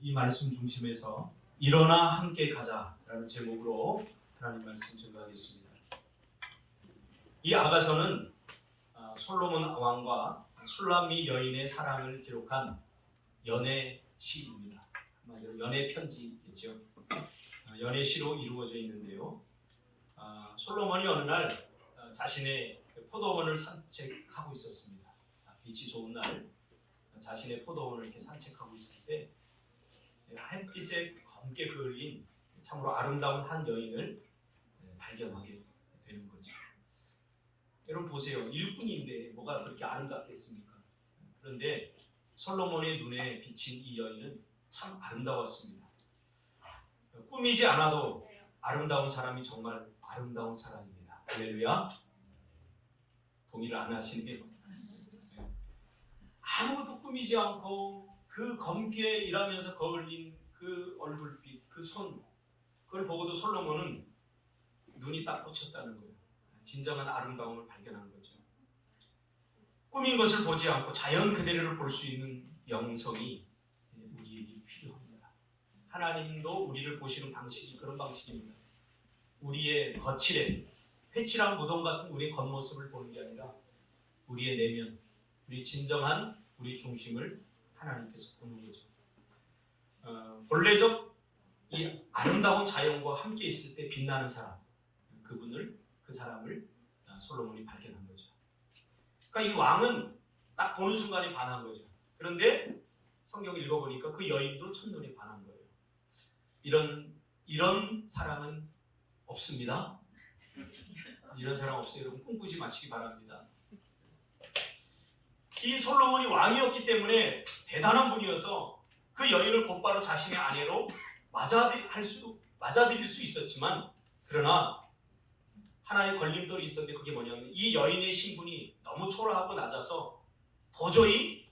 이 말씀 중심에서 일어나 함께 가자라는 제목으로 하나님 말씀 증거하겠습니다. 이 아가서는 아, 솔로몬 왕과 술람미 여인의 사랑을 기록한 연애 시입니다. 연애 편지겠죠. 아, 연애 시로 이루어져 있는데요. 아, 솔로몬이 어느 날 아, 자신의 그 포도원을 산책하고 있었습니다. 아, 빛이 좋은 날 자신의 포도원을 이렇게 산책하고 있을 때 햇빛에 검게 그을린 참으로 아름다운 한 여인을 네, 발견하게 되는 거죠. 여러분 보세요. 일꾼인데 뭐가 그렇게 아름답겠습니까? 그런데 솔로몬의 눈에 비친 이 여인은 참 아름다웠습니다. 꾸미지 않아도 아름다운 사람이 정말 아름다운 사람입니다. 할렐루야. 동의를 안 하시네요. 네. 아무것도 꾸미지 않고 그 검게 일하면서 거울린 그 얼굴빛, 그 손, 그걸 보고도 솔로몬은 눈이 딱 꽂혔다는 거예요. 진정한 아름다움을 발견한 거죠. 꾸민 것을 보지 않고 자연 그대로를 볼 수 있는 영성이 우리에게 필요합니다. 하나님도 우리를 보시는 방식이 그런 방식입니다. 우리의 거칠에 회칠한 무덤 같은 우리의 겉모습을 보는 게 아니라 우리의 내면, 우리 진정한 우리 중심을 하나님께서 보는 거죠. 어, 본래적 이 아름다운 자연과 함께 있을 때 빛나는 사람, 그분을 그 사람을 아, 솔로몬이 발견한 거죠. 그러니까 이 왕은 딱 보는 순간에 반한 거죠. 그런데 성경을 읽어보니까 그 여인도 첫눈에 반한 거예요. 이런 이런 사람은 없습니다. 이런 사람 없어요. 여러분 꿈꾸지 마시기 바랍니다. 이 솔로몬이 왕이었기 때문에 대단한 분이어서 그 여인을 곧바로 자신의 아내로 맞아들 수 맞아들일 수 있었지만 그러나 하나의 걸림돌이 있었는데 그게 뭐냐면 이 여인의 신분이 너무 초라하고 낮아서 도저히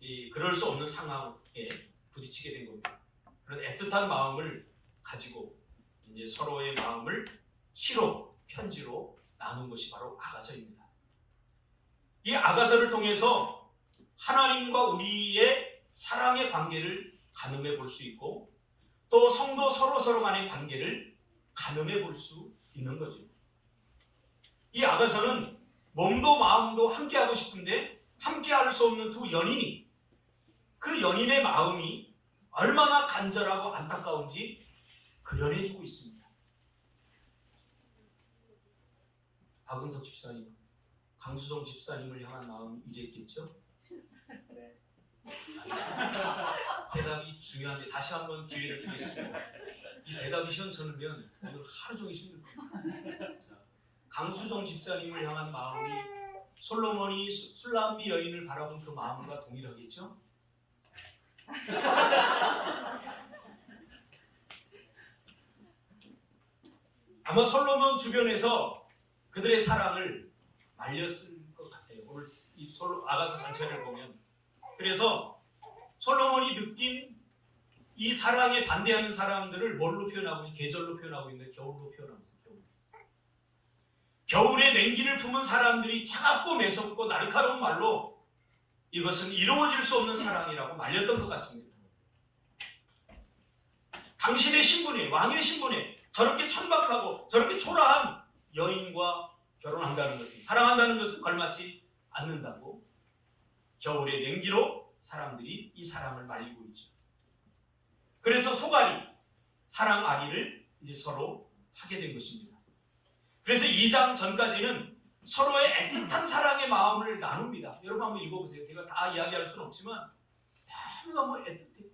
이 그럴 수 없는 상황에 부딪히게 된 겁니다. 그런 애틋한 마음을 가지고 이제 서로의 마음을 시로 편지로 나눈 것이 바로 아가서입니다. 이 아가서를 통해서 하나님과 우리의 사랑의 관계를 가늠해 볼 수 있고 또 성도 서로 서로 간의 관계를 가늠해 볼 수 있는 거죠. 이 아가서는 몸도 마음도 함께 하고 싶은데 함께 할 수 없는 두 연인이 그 연인의 마음이 얼마나 간절하고 안타까운지 그려내 주고 있습니다. 박은석 집사님, 강수정 집사님을 향한 마음이 이랬겠죠? 대답이 중요한데 다시 한번 기회를 주겠습니다. 이 대답이 시원찮으면 오늘 하루 종일 힘들 겁니다. 자, 강수정 집사님을 향한 마음이 솔로몬이 수- 술람미 여인을 바라본 그 마음과 동일하겠죠? 아마 솔로몬 주변에서 그들의 사랑을 말렸을 것 같아요. 오늘 이 솔로 아가서 전체를 보면 그래서 솔로몬이 느낀 이 사랑에 반대하는 사람들을 뭘로 표현하고 있는 계절로 표현하고 있는데 겨울로 표현하고 있어요. 겨울. 겨울에 냉기를 품은 사람들이 차갑고 매섭고 날카로운 말로 이것은 이루어질 수 없는 사랑이라고 말렸던 것 같습니다. 당신의 신분에 왕의 신분에 저렇게 천박하고 저렇게 초라한 여인과 결혼한다는 것은 사랑한다는 것은 걸맞지 않는다고 겨울의 냉기로 사람들이 이 사랑을 말리고 있죠. 그래서 소갈이 사랑 아리를 이제 서로 하게 된 것입니다. 그래서 2장 전까지는 서로의 애틋한 사랑의 마음을 나눕니다. 여러분 한번 읽어보세요. 제가 다 이야기할 수는 없지만 너무너무 애틋해.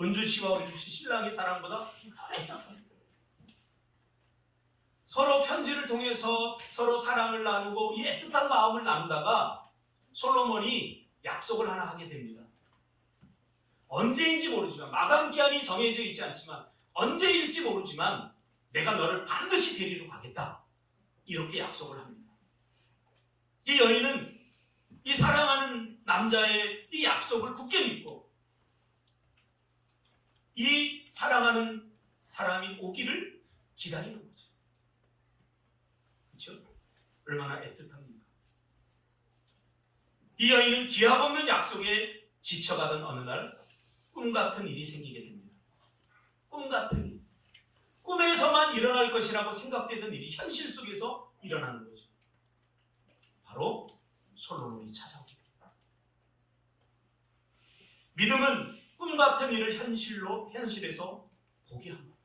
은주 씨와 은주 씨 신랑의 사랑보다 애틋합니다. 서로 편지를 통해서 서로 사랑을 나누고 이 애틋한 마음을 나누다가 솔로몬이 약속을 하나 하게 됩니다. 언제인지 모르지만 마감 기한이 정해져 있지 않지만 언제일지 모르지만 내가 너를 반드시 데리러 가겠다. 이렇게 약속을 합니다. 이 여인은 이 사랑하는 남자의 이 약속을 굳게 믿고 이 사랑하는 사람이 오기를 기다리는. 그렇죠? 얼마나 애틋합니까? 이 여인은 기약 없는 약속에 지쳐가던 어느 날 꿈 같은 일이 생기게 됩니다. 꿈 같은 일. 꿈에서만 일어날 것이라고 생각되던 일이 현실 속에서 일어나는 거죠. 바로 솔로몬이 찾아오게 됩니다. 믿음은 꿈 같은 일을 현실로 현실에서 보게 합니다.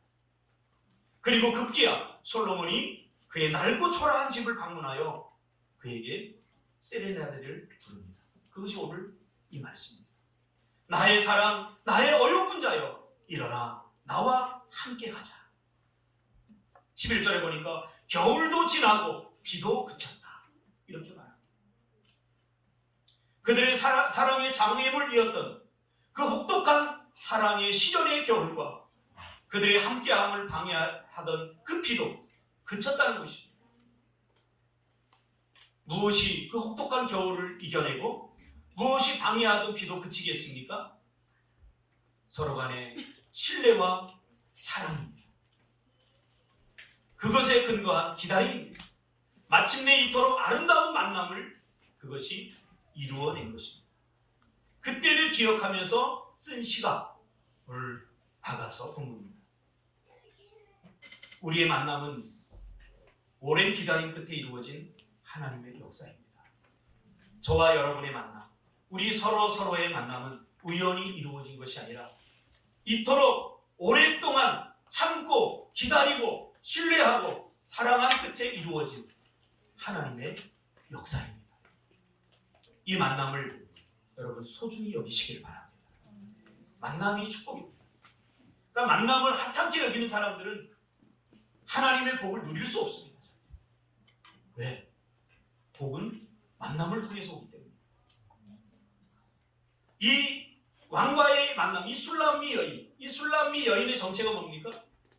그리고 급기야 솔로몬이 그의 낡고 초라한 집을 방문하여 그에게 세레나데를 부릅니다. 그것이 오늘 이 말씀입니다. 나의 사랑, 나의 어여쁜 자여, 일어나 나와 함께 가자. 11절에 보니까 겨울도 지나고 비도 그쳤다. 이렇게 말합니다. 그들의 사랑, 사랑의 장애물 이었던 그 혹독한 사랑의 시련의 겨울과 그들의 함께함을 방해하던 그 비도 그쳤다는 것입니다. 무엇이 그 혹독한 겨울을 이겨내고 무엇이 방해하던 비도 그치겠습니까? 서로 간의 신뢰와 사랑입니다. 그것에 근거한 기다림입니다. 마침내 이토록 아름다운 만남을 그것이 이루어낸 것입니다. 그때를 기억하면서 쓴 시가 오늘 아가서 본문입니다. 우리의 만남은 오랜 기다림 끝에 이루어진 하나님의 역사입니다. 저와 여러분의 만남, 우리 서로 서로의 만남은 우연히 이루어진 것이 아니라 이토록 오랫동안 참고 기다리고 신뢰하고 사랑한 끝에 이루어진 하나님의 역사입니다. 이 만남을 여러분 소중히 여기시길 바랍니다. 만남이 축복입니다. 그러니까 만남을 하찮게 여기는 사람들은 하나님의 복을 누릴 수 없습니다. 왜? 복은 만남을 통해서 오기 때문에. 이 왕과의 만남, 이 술람미 여인, 이 술람미 여인의 정체가 뭡니까?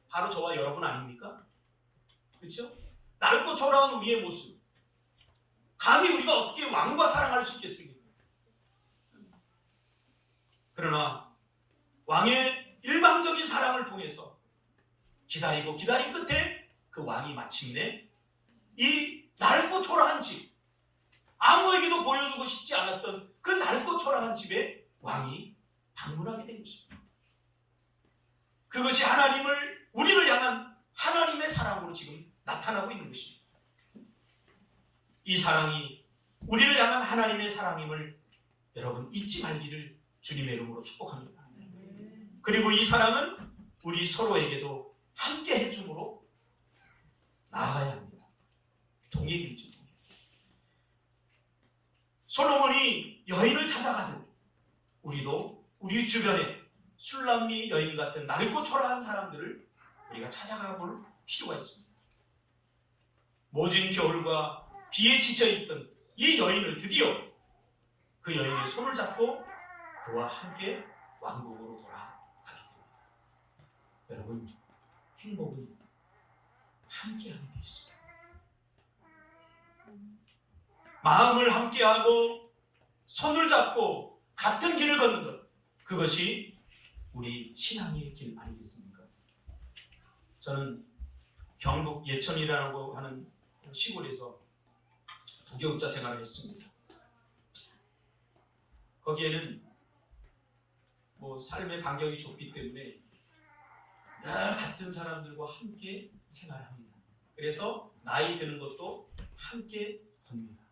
바로 저와 여러분 아닙니까? 그렇죠? 낡고 초라한 우리의 모습. 감히 우리가 어떻게 왕과 사랑할 수 있겠습니까? 그러나 왕의 일방적인 사랑을 통해서 기다리고 기다린 끝에 그 왕이 마침내 이 낡고 초라한 집, 아무에게도 보여주고 싶지 않았던 그 낡고 초라한 집에 왕이 방문하게 된 것입니다. 그것이 하나님을 우리를 향한 하나님의 사랑으로 지금 나타나고 있는 것입니다. 이 사랑이 우리를 향한 하나님의 사랑임을 여러분 잊지 말기를 주님의 이름으로 축복합니다. 그리고 이 사랑은 우리 서로에게도 함께 해줌으로 나아가야 합니다. 동행이죠. 동행. 솔로몬이 여인을 찾아가듯 우리도 우리 주변에 술람미 여인 같은 낡고 초라한 사람들을 우리가 찾아가 볼 필요가 있습니다. 모진 겨울과 비에 지쳐 있던 이 여인을 드디어 그 여인의 손을 잡고 그와 함께 왕국으로 돌아가게 됩니다. 여러분, 행복은 함께하는 데 있습니다. 마음을 함께하고 손을 잡고 같은 길을 걷는 것 그것이 우리 신앙의 길 아니겠습니까? 저는 경북 예천이라고 하는 시골에서 부교육자 생활을 했습니다. 거기에는 뭐 삶의 간격이 좁기 때문에 늘 같은 사람들과 함께 생활합니다. 그래서 나이 드는 것도 함께 봅니다.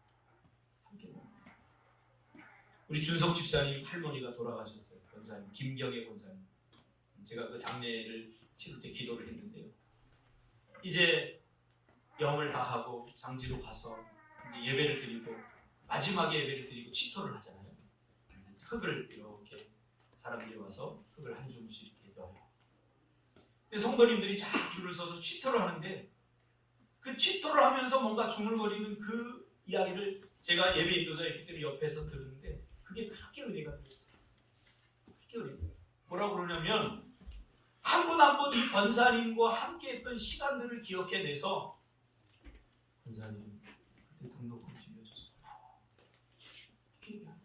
우리 준석 집사님 할머니가 돌아가셨어요. 권사님 김경애 권사님. 제가 그 장례를 치를 때 기도를 했는데요. 이제 영을 다하고 장지로 가서 예배를 드리고 마지막에 예배를 드리고 취토를 하잖아요. 흙을 이렇게 사람들이 와서 흙을 한 주먹씩 이렇게 넣어요. 근데 성도님들이 쫙 줄을 서서 취토를 하는데 그 취토를 하면서 뭔가 중얼거리는 그 이야기를 제가 예배 인도자였기 때문에 옆에서 들었는데 그게 그렇게 은혜가 되었어요. 그렇게 은혜. 뭐라고 그러냐면 한 분 한 분 이 권사님과 함께했던 시간들을 기억해내서 권사님 그때 등록금 빌려줘서. 이렇게 얘기하는.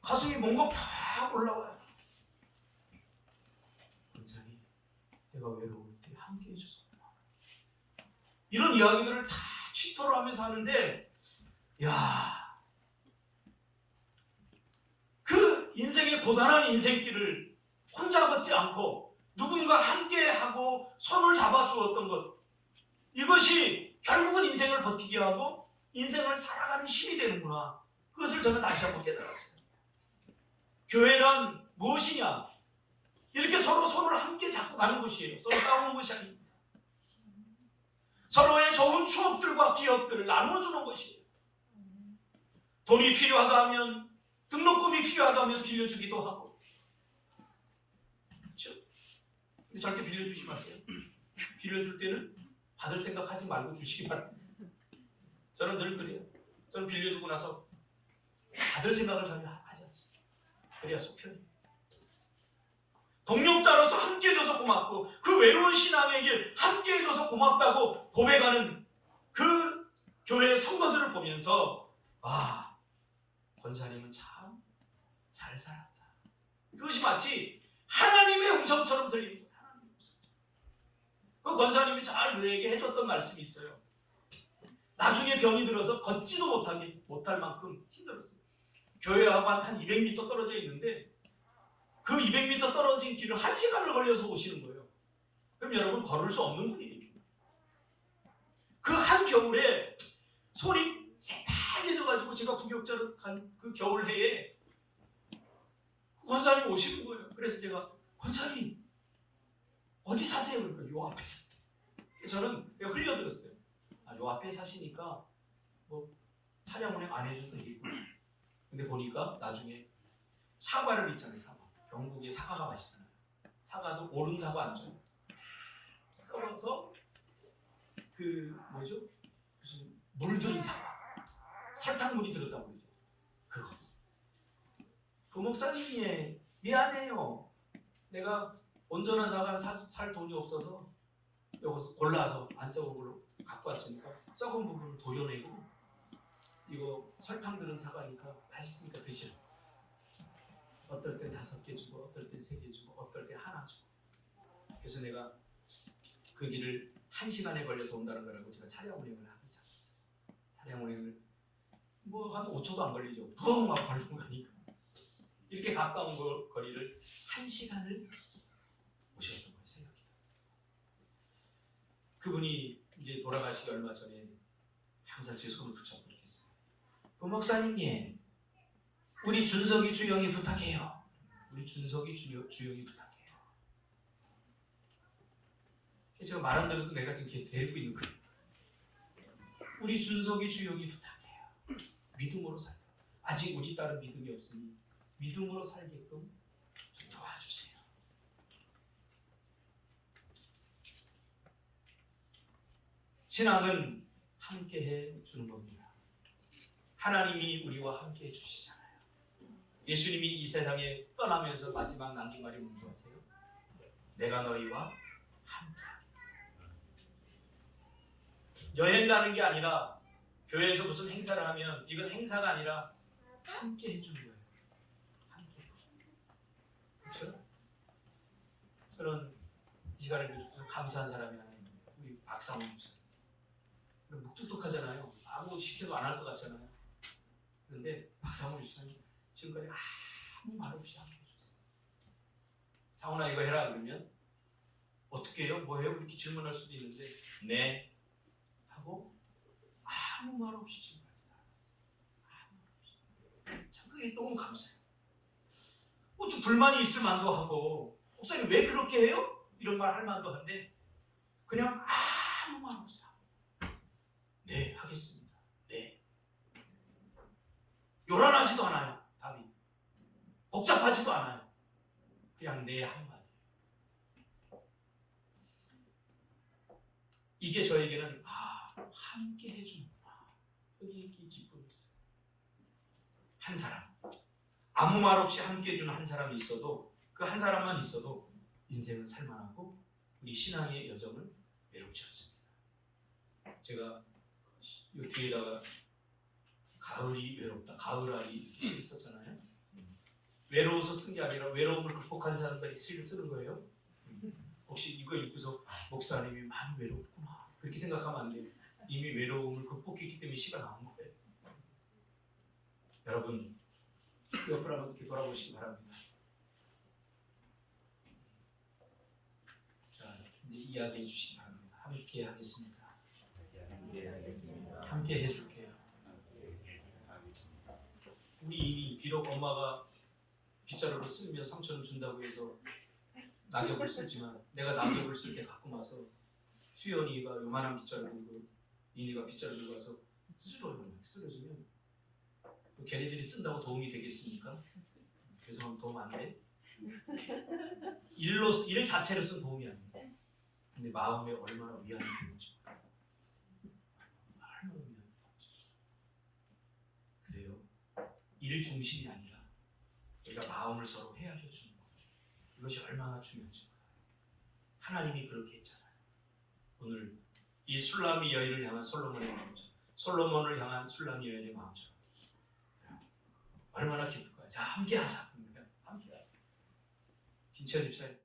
가슴이 뭔가 팍 올라와요. 권사님 내가 외로울 때 함께 해줘서 고마워. 이런 이야기들을 다 취토를 하면서 하는데 야, 그 인생의 고단한 인생길을 혼자 걷지 않고 누군가 함께 하고 손을 잡아 주었던 것 이것이 결국은 인생을 버티게 하고 인생을 살아가는 힘이 되는구나. 그것을 저는 다시 한번 깨달았어요. 교회란 무엇이냐? 이렇게 서로 손을 함께 잡고 가는 곳이에요. 서로 싸우는 것이 아닙니다. 서로의 좋은 추억들과 기억들을 나누어주는 것이에요. 돈이 필요하다 하면 등록금이 필요하다 하면 빌려주기도 하고 그렇죠? 근데 절대 빌려주지 마세요. 빌려줄 때는 받을 생각하지 말고 주시기 바랍니다. 저는 늘 그래요. 저는 빌려주고 나서 받을 생각을 전혀 하지 않습니다. 그래야 속편해요. 동력자로서 함께 해줘서 고맙고 그 외로운 신앙의 길 함께 해줘서 고맙다고 고백하는 그 교회 성도들을 보면서 아 권사님은 참 잘 살았다. 그것이 마치 하나님의 음성처럼 들리는 거예요. 하나님의 음성. 그 권사님이 잘 너에게 해줬던 말씀이 있어요. 나중에 병이 들어서 걷지도 못하게 못할 만큼 힘들었어요. 교회하고 한 200m 떨어져 있는데 그 200m 떨어진 길을 1시간을 걸려서 오시는 거예요. 그럼 여러분 걸을 수 없는 분이에요. 그한 겨울에 손이 새빨개져가지고 제가 구격자로 간 그 겨울 해에 권사님 오시는 거예요. 그래서 제가 권사님 어디 사세요? 그러니까 요 앞에 사. 저는 흘려들었어요. 아, 요 앞에 사시니까 뭐 차량 운행 안 해줘도 되겠구나. 근데 보니까 나중에 사과를 있잖아요. 사과. 영국에 사과가 맛있잖아요. 사과도 오른 사과 안 줘요. 썰어서 그 뭐죠? 무슨 물들은 사과. 설탕물이 들었다고. 그 목사님이 미안해요. 내가 온전한 사과 사, 살 돈이 없어서 이거 골라서 안 썩은 걸로 갖고 왔으니까 썩은 부분을 도려내고 이거 설탕 들은 사과니까 맛있으니까 드시라. 어떨 땐 다섯 개 주고 어떨 땐세개 주고 어떨 땐 하나 주고 그래서 내가 그 길을 한 시간에 걸려서 온다는 거라고 제가 차량 운행을 하기 시작했어요. 차량 운행을 뭐 한 5초도 안 걸리죠. 붕막 걸리고 가니까 이렇게 가까운 거, 거리를 한 시간을 오셨던 거예요. 새벽에. 그분이 이제 돌아가시기 얼마 전에 항상 제 손을 붙잡고 이렇게 했어요. 그 목사님님 우리 준석이 주영이 부탁해요. 우리 준석이 주, 주영이 부탁해요. 제가 말한 대로도 내가 지금 데리고 있는 거예요. 우리 준석이 주영이 부탁해요. 믿음으로 살다. 아직 우리 딸은 믿음이 없으니 믿음으로 살게끔 좀 도와주세요. 신앙은 함께 해 주는 겁니다. 하나님이 우리와 함께 해 주시잖아요. 예수님이 이 세상에 떠나면서 마지막 남긴 말이 뭔지 아세요? 내가 너희와 함께. 여행 가는 게 아니라 교회에서 무슨 행사를 하면 이건 행사가 아니라 함께 해주는 거예요. 그렇죠? 저는 이 시간을 빌어서 감사한 사람이 하나 있는데 우리 박상훈 목사님. 묵뚝뚝하잖아요. 아무 시켜도 안 할 것 같잖아요. 그런데 박상훈 목사님 지금까지 아무 말 없이 함께 해줬어요. 상훈아 이거 해라 그러면 어떻게 해요? 뭐 해요? 이렇게 질문할 수도 있는데 네 하고 아무 말 없이 질문하지 아무 말 없이. 참 그게 너무 감사해요. 뭐좀 불만이 있을 만도 하고 목사님 왜 그렇게 해요? 이런 말 할 만도 한데 그냥 아무 말 없어요. 네 하겠습니다. 네. 요란하지도 않아요. 답이 복잡하지도 않아요. 그냥 네 한마디. 이게 저에게는 아 함께 해주는구나. 여기 이 기쁨이 있어요. 한 사람 아무 말 없이 함께 해주는 한 사람이 있어도 그 한 사람만 있어도 인생은 살만하고 우리 신앙의 여정을 외롭지 않습니다. 제가 이 뒤에다가 가을이 외롭다, 가을알이 이렇게 시 있었잖아요. 외로워서 쓴 게 아니라 외로움을 극복한 사람들이 시를 쓰는 거예요. 혹시 이거 읽고서 목사님이 많이 외롭구나 그렇게 생각하면 안 돼요. 이미 외로움을 극복했기 때문에 시가 나온 거예요. 여러분 옆을 한번 이렇게 돌아보시기 바랍니다. 자, 이제 이야기해 주시기 바랍니다. 함께 하겠습니다. 함께 해줄게요. 우리 이미 비록 엄마가 쓸며 3천 원 준다고 해서 낙엽을 쓸지만 내가 낙엽을 쓸 때 갖고 와서 수연이가 요만한 빗자루 들고 이니가 빗자루 들고 와서 쓸어요. 쓸어주면 걔네들이 쓴다고 도움이 되겠습니까? 죄송하면 도움 안 돼. 일로 일 자체로서는 도움이 안 돼. 근데 마음에 얼마나 위안이 되는지. 얼마나 위안이 되는지. 그래요. 일 중심이 아니라 우리가 마음을 서로 헤아려 주는 것. 이것이 얼마나 중요한지. 하나님이 그렇게 했잖아요. 오늘 이 술람이 여인을 향한 솔로몬의 마음처럼 솔로몬을 향한 술람이 여인의 마음처럼 얼마나 기쁠까요? 자 함께 하자. 함께 하자. 김채연 집사님